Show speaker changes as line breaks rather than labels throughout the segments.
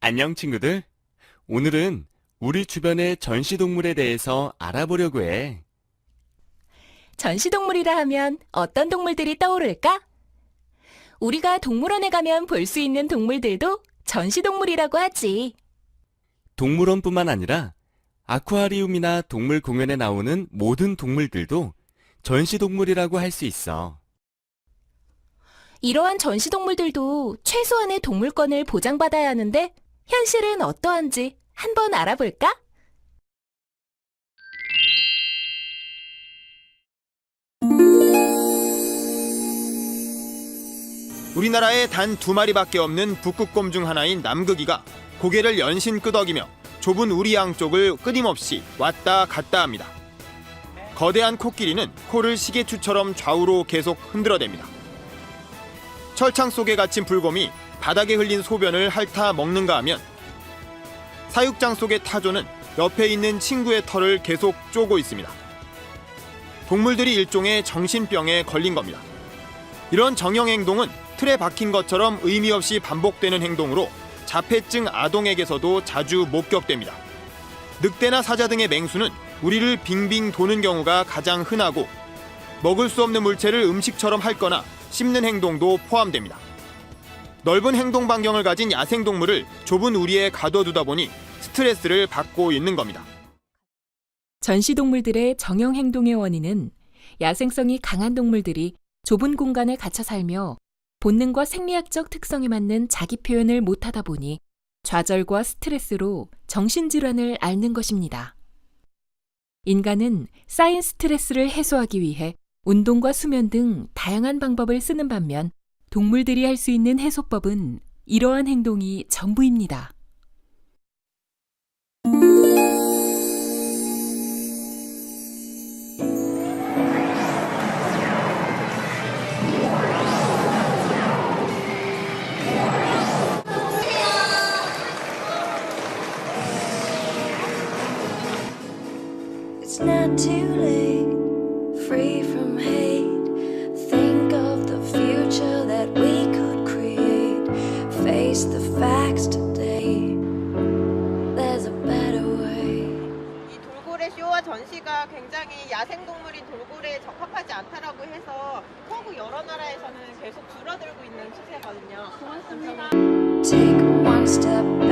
안녕 친구들. 오늘은 우리 주변의 전시동물에 대해서 알아보려고 해.
전시동물이라 하면 어떤 동물들이 떠오를까? 우리가 동물원에 가면 볼 수 있는 동물들도 전시동물이라고 하지.
동물원뿐만 아니라 아쿠아리움이나 동물 공연에 나오는 모든 동물들도 전시동물이라고 할 수 있어.
이러한 전시동물들도 최소한의 동물권을 보장받아야 하는데 현실은 어떠한지 한번 알아볼까?
우리나라에 단 두 마리밖에 없는 북극곰 중 하나인 남극이가 고개를 연신 끄덕이며 좁은 우리 양쪽을 끊임없이 왔다 갔다 합니다. 거대한 코끼리는 코를 시계추처럼 좌우로 계속 흔들어댑니다. 철창 속에 갇힌 불곰이 바닥에 흘린 소변을 핥아 먹는가 하면 사육장 속의 타조는 옆에 있는 친구의 털을 계속 쪼고 있습니다. 동물들이 일종의 정신병에 걸린 겁니다. 이런 정형 행동은 틀에 박힌 것처럼 의미 없이 반복되는 행동으로 자폐증 아동에게서도 자주 목격됩니다. 늑대나 사자 등의 맹수는 우리를 빙빙 도는 경우가 가장 흔하고 먹을 수 없는 물체를 음식처럼 핥거나 씹는 행동도 포함됩니다. 넓은 행동 반경을 가진 야생동물을 좁은 우리에 가둬두다 보니 스트레스를 받고 있는 겁니다.
전시동물들의 정형 행동의 원인은 야생성이 강한 동물들이 좁은 공간에 갇혀 살며 본능과 생리학적 특성에 맞는 자기 표현을 못하다 보니 좌절과 스트레스로 정신질환을 앓는 것입니다. 인간은 쌓인 스트레스를 해소하기 위해 운동과 수면 등 다양한 방법을 쓰는 반면 동물들이 할 수 있는 해소법은 이러한 행동이 전부입니다.
Not too late, free from hate. Think of the future that we could create. Face the facts today. There's a better way.
이 돌고래 쇼와 전시가 굉장히 야생동물인 돌고래에 적합하지 않다라고 해서 서구 여러 나라에서는 계속 줄어들고 있는 추세거든요. 고맙습니다.
Take one step back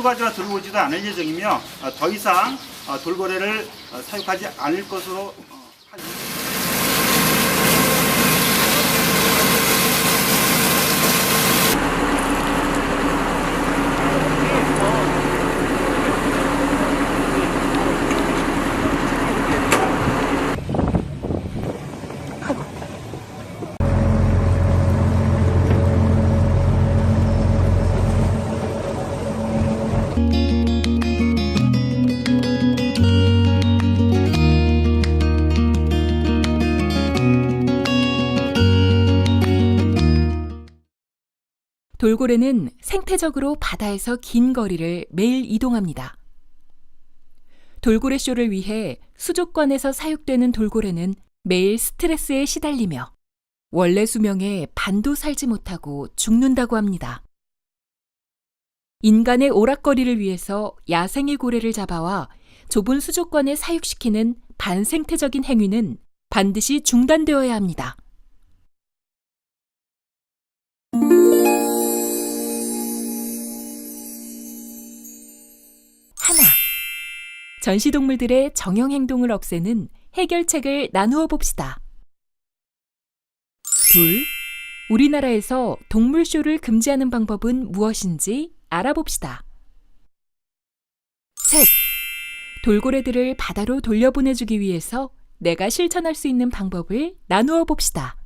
추가적으로 들어오지도 않을 예정이며 어, 더 이상 어, 돌고래를 어, 사육하지 않을 것으로
돌고래는 생태적으로 바다에서 긴 거리를 매일 이동합니다. 돌고래 쇼를 위해 수족관에서 사육되는 돌고래는 매일 스트레스에 시달리며 원래 수명의 반도 살지 못하고 죽는다고 합니다. 인간의 오락거리를 위해서 야생의 고래를 잡아와 좁은 수족관에 사육시키는 반생태적인 행위는 반드시 중단되어야 합니다. 전시동물들의 정형 행동을 없애는 해결책을 나누어 봅시다. 둘. 우리나라에서 동물쇼를 금지하는 방법은 무엇인지 알아봅시다. 셋. 돌고래들을 바다로 돌려보내주기 위해서 내가 실천할 수 있는 방법을 나누어 봅시다.